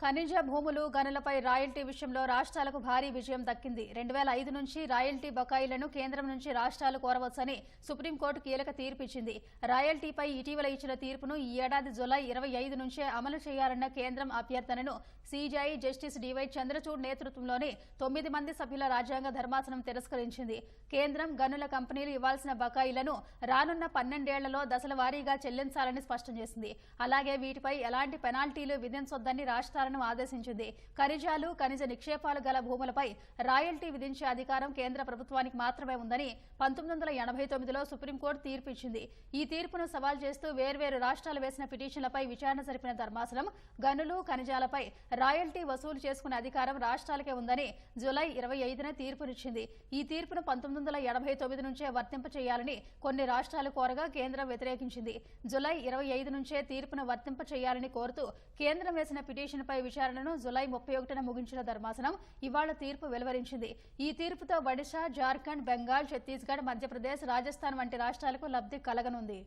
ఖనిజ భూములు గనులపై రాయల్టీ విషయంలో రాష్ట్రాలకు భారీ విజయం దక్కింది. రెండు వేల ఐదు నుంచి రాయల్టీ బకాయిలను కేంద్రం నుంచి రాష్ట్రాలు కోరవచ్చని సుప్రీంకోర్టు కీలక తీర్పిచ్చింది. రాయల్టీపై ఇటీవల ఇచ్చిన తీర్పును ఈ ఏడాది జులై ఇరవై ఐదు నుంచే అమలు చేయాలన్న కేంద్రం అభ్యర్థనను సీజీఐ జస్టిస్ డివై చంద్రచూడ్ నేతృత్వంలోని తొమ్మిది మంది సభ్యుల రాజ్యాంగ ధర్మాసనం తిరస్కరించింది. కేంద్రం గనుల కంపెనీలు ఇవ్వాల్సిన బకాయిలను రానున్న పన్నెండేళ్ళలో దశల వారీగా చెల్లించాలని స్పష్టం చేసింది. అలాగే వీటిపై ఎలాంటి పెనాల్టీలు విధించొద్దని రాష్ట్రాలను ఆదేశించింది. ఖనిజాలు ఖనిజ నిక్షేపాలు గల భూములపై రాయల్టీ విధించే అధికారం కేంద్ర ప్రభుత్వానికి మాత్రమే ఉందని పంతొమ్మిది వందల ఎనభై తొమ్మిదిలో సుప్రీంకోర్టు తీర్పు ఇచ్చింది ఈ తీర్పును సవాల్ చేస్తూ వేర్వేరు రాష్ట్రాలు వేసిన పిటిషన్లపై విచారణ జరిపిన ధర్మాసనం గనులు ఖనిజాలపై రాయల్టీ వసూలు చేసుకునే అధికారం రాష్ట్రాలకే ఉందని జులై ఇరవై ఐదున తీర్పునిచ్చింది. ఈ తీర్పును పంతొమ్మిది వందల ఎనభై తొమ్మిది నుంచే వర్తింపచేయాలని కొన్ని రాష్ట్రాలు కోరగా కేంద్రం వ్యతిరేకించింది. జులై ఇరవై ఐదు నుంచే తీర్పును వర్తింప చేయాలని కోరుతూ కేంద్రం వేసిన పిటిషన్పై విచారణను జులై ముప్పై ఒకటిన ముగించిన ధర్మాసనం ఇవాళ తీర్పు వెలువరించింది. ఈ తీర్పుతో ఒడిశా జార్ఖండ్ బెంగాల్ ఛత్తీస్గఢ్ మధ్యప్రదేశ్ రాజస్థాన్ వంటి రాష్ట్రాలకు లబ్ధి కలగనుంది.